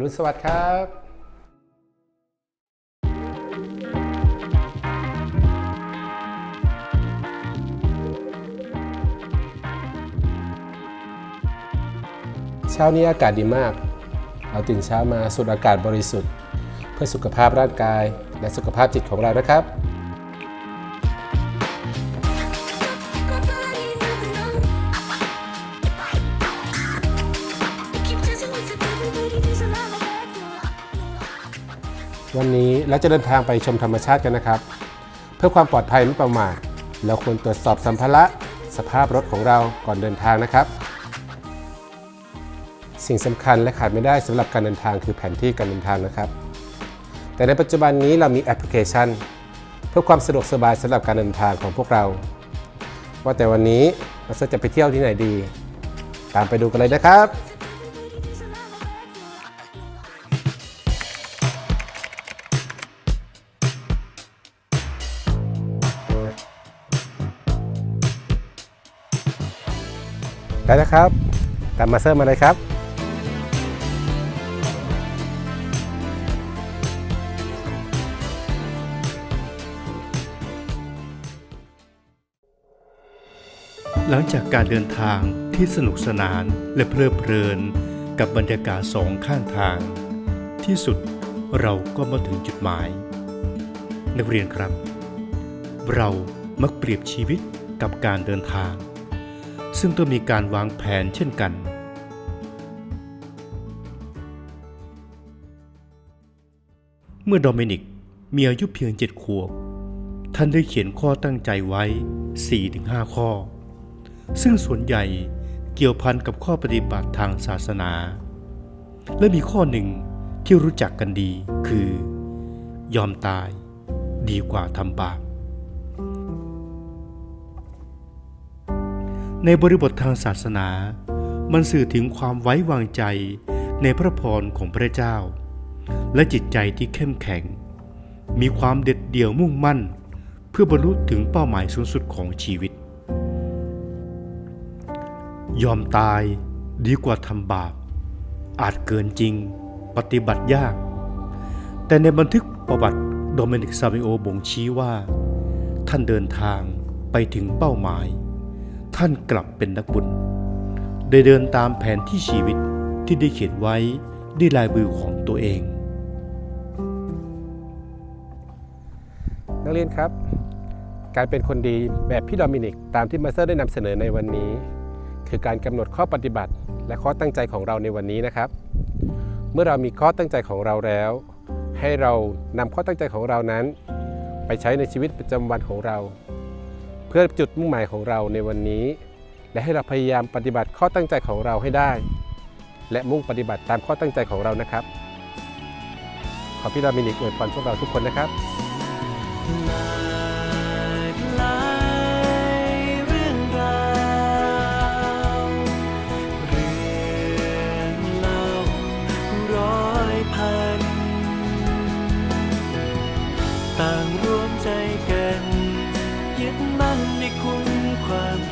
รุณสวัสดิ์ครับเช้านี้อากาศดีมาก เราตื่นเช้ามาสูดอากาศบริสุทธิ์ เพื่อสุขภาพร่างกายและสุขภาพจิตของเรานะครับ วันนี้เราจะเดินทางไปชมธรรมชาติกันนะครับ เพื่อความปลอดภัยไม่ประมาทเราควรตรวจสอบสัมภาระสภาพรถของเราก่อนเดินทางนะครับ สิ่งสำคัญและขาดไม่ได้สำหรับการเดินทางคือแผนที่การเดินทางนะครับ แต่ในปัจจุบันนี้เรามีแอปพลิเคชัน เพื่อความสะดวกสบายสำหรับการเดินทางของพวกเรา ว่าแต่วันนี้เราจะไปเที่ยวที่ไหนดี ตามไปดูกันเลยนะครับ ได้แล้วครับ ตามมาเซอร์มาเลยครับ หลังจากการเดินทางที่สนุกสนานและเพลิดเพลินกับบรรยากาศสองข้างทาง ที่สุดเราก็มาถึงจุดหมาย นักเรียนครับ เรามักเปรียบชีวิตกับการเดินทาง ซึ่งต้องมีการวางแผนเช่นกัน เมื่อโดมินิกมีอายุเพียงเจ็ดขวบ ท่านได้เขียนข้อตั้งใจไว้ 4-5 ข้อ ซึ่งส่วนใหญ่เกี่ยวพันกับข้อปฏิบัติทางศาสนา และมีข้อหนึ่งที่รู้จักกันดีคือ ยอมตายดีกว่าทำบาป ในบริบททางศาสนา มันสื่อถึงความไว้วางใจในพระพรของพระเจ้า และจิตใจที่เข้มแข็ง มีความเด็ดเดี่ยวมุ่งมั่น เพื่อบรรลุถึงเป้าหมายสูงสุดของชีวิต ยอมตายดีกว่าทำบาป อาจเกินจริง ปฏิบัติยาก แต่ในบันทึกประวัติโดมินิกซาวิโอบ่งชี้ว่า ท่านเดินทางไปถึงเป้าหมาย ท่านกลับเป็นนักบุญ ได้เดินตามแผนที่ชีวิตที่ได้เขียนไว้ด้วยลายมือของตัวเอง นักเรียนครับ การเป็นคนดีแบบพี่โดมินิกตามที่มาสเตอร์ได้นำเสนอในวันนี้ คือการกำหนดข้อปฏิบัติ และข้อตั้งใจของเราในวันนี้นะครับ เมื่อเรามีข้อตั้งใจของเราแล้ว ให้เรานำข้อตั้งใจของเรานั้น ไปใช้ในชีวิตประจำวันของเรา พื่อจุดมุ่งหมายของเราในวันนี้ และให้เราพยายามปฏิบัติข้อตั้งใจของเราให้ได้ และมุ่งปฏิบัติตามข้อตั้งใจของเรานะครับ ขอพี่ดามินิกอวยพรพวกเราทุกคนนะครับ ต่างรวมใจกัน ยึดมา Cleveland.